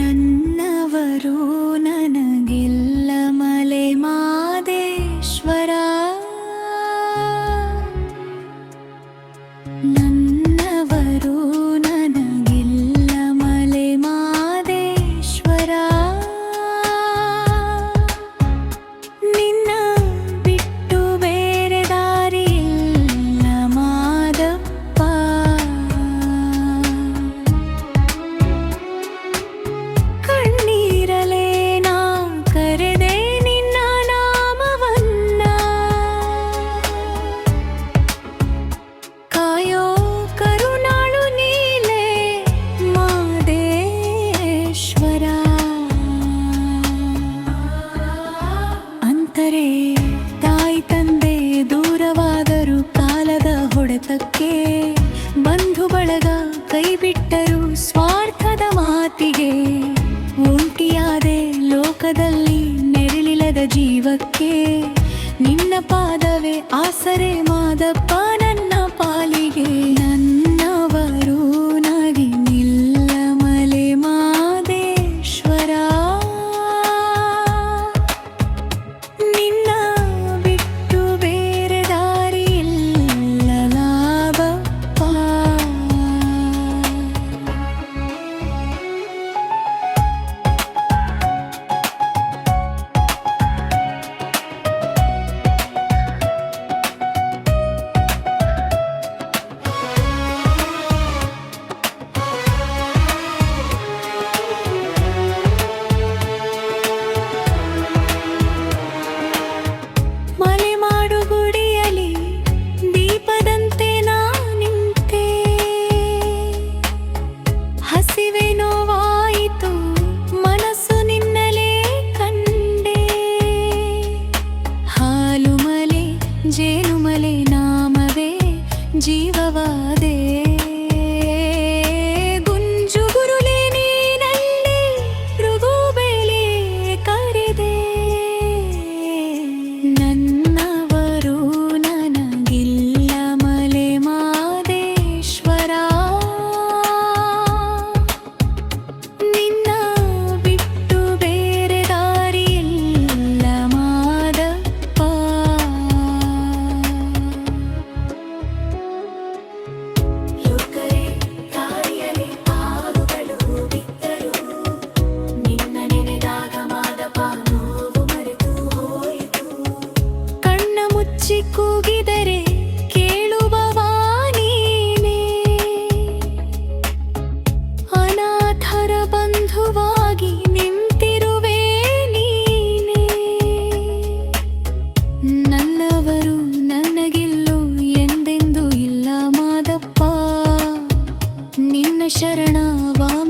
ನನ್ನವರು ನನ್ನ ಮಾತರೇ ತಾಯಿ ತಂದೆ ದೂರವಾದರು ಕಾಲದ ಹೊಡೆತಕ್ಕೆ ಬಂಧು ಬಳಗ ಕೈಬಿಟ್ಟರು ಸ್ವಾರ್ಥದ ಮಾತಿಗೆ ಉಂಟಿಯಾದೆ ಲೋಕದಲ್ಲಿ ನೆರಳಿಲ್ಲದ ಜೀವಕ್ಕೆ ನಿನ್ನ ಪಾದವೇ ಆಸರೆ ಮಾದಪ್ಪ ನನ್ನ ಪಾಲಿಗೆ. ജീവവാദേ. বাবা